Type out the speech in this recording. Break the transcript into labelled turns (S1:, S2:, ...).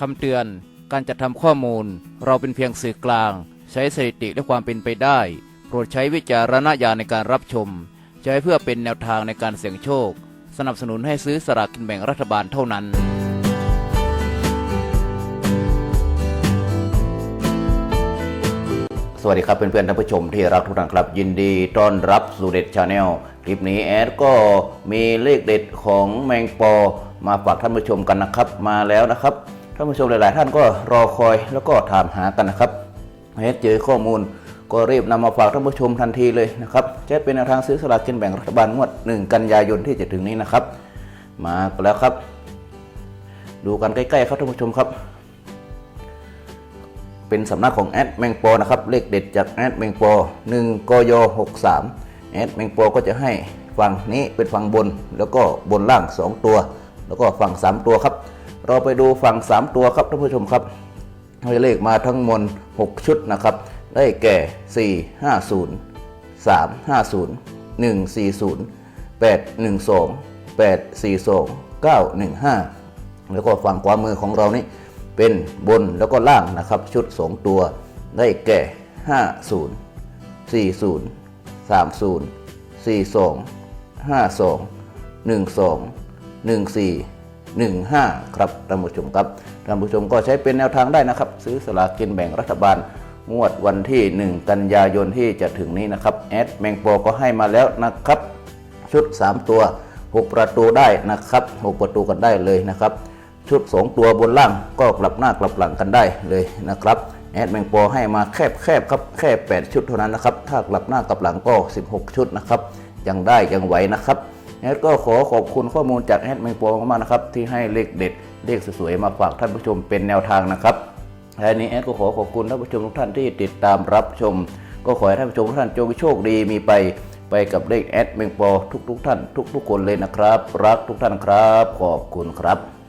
S1: คำเตือน การจัดทำข้อมูล เราเป็นเพียงสื่อกลาง ใช้สถิติและความเป็นไปได้ โปรดใช้วิจารณญาณในการรับชม ใช้เพื่อเป็นแนวทางในการเสี่ยงโชค สนับสนุนให้ซื้อสลากกินแบ่งรัฐบาลเท่านั้น
S2: สวัสดีครับเพื่อนๆท่านผู้ชมที่รักทุกท่านครับ ยินดีต้อนรับสู่เด็ดชาแนลคลิปนี้แอดก็มีเลขเด็ดของแมงปอมาฝากท่านผู้ชมกันนะครับมาแล้วนะครับ ท่านผู้ชมหลาย ๆ ท่านก็รอคอยแล้วก็ถามหากันนะครับแอดเจอข้อมูลก็รีบนำมาฝากท่านผู้ชมทันทีเลยนะครับจะเป็นแนวทางซื้อสลากกินแบ่งรัฐบาลงวด 1 กันยายนที่จะถึงนี้นะครับ มาแล้วครับ ดูกันใกล้ ๆ ครับท่านผู้ชมครับ เป็นสำนักของแอดแมงปอนะครับ เลขเด็ดจากแอดแมงปอ1กย63แอดแมงปอก็จะให้ฝั่งนี้เป็นฝั่งบน แล้วก็บนล่าง 2 ตัว แล้วก็ฝั่ง 3 ตัวครับ เราไปดูฝั่ง 3 ตัวครับท่านผู้ชมครับให้เลขมาทั้งหมด6ชุดนะครับ ได้แก่ 4 50 3 50 140 812 842 915 แล้วก็ฝั่งขวามือของเรานี่เป็นบนแล้วก็ล่างนะครับ ชุด 2 ตัว ได้แก่ 50 40 30 42 52 12 14 15 ครับท่านผู้ชมครับท่านผู้ชมก็ใช้เป็นแนวทางได้นะครับ ซื้อสลากกินแบ่งรัฐบาลงวดวันที่ 1 กันยายนที่จะถึงนี้นะครับแอดแมงปอก็ให้มาแล้วนะครับ ชุด 3 ตัว 6 ประตูได้นะครับ 6 ประตูกันได้เลยนะครับ ชุด 2 ตัวบนล่างก็กลับหน้ากลับหลังกันได้เลยนะครับแอดแมงปอให้มาแคบแคบครับแค่8ชุดเท่านั้นนะครับ ถ้ากลับหน้ากลับหลังก็ 16 ชุดนะครับ ยังได้ยังไหวนะครับ แอดก็ขอขอบคุณข้อมูลจากแอดแมงปอมากๆนะครับที่ให้เลขเด็ดเลขสวยๆมาฝากท่านผู้ชมเป็นแนวทางนะครับและนี้แอดก็ขอขอบคุณท่านผู้ชมทุกท่านที่ติดตามรับชม ก็ขอให้ท่านผู้ชมทุกท่านจงโชคดีมีไปไปกับเลขแอดเมงปอทุกๆท่านทุกๆคนเลยนะครับ รักทุกท่านครับ ขอบคุณครับ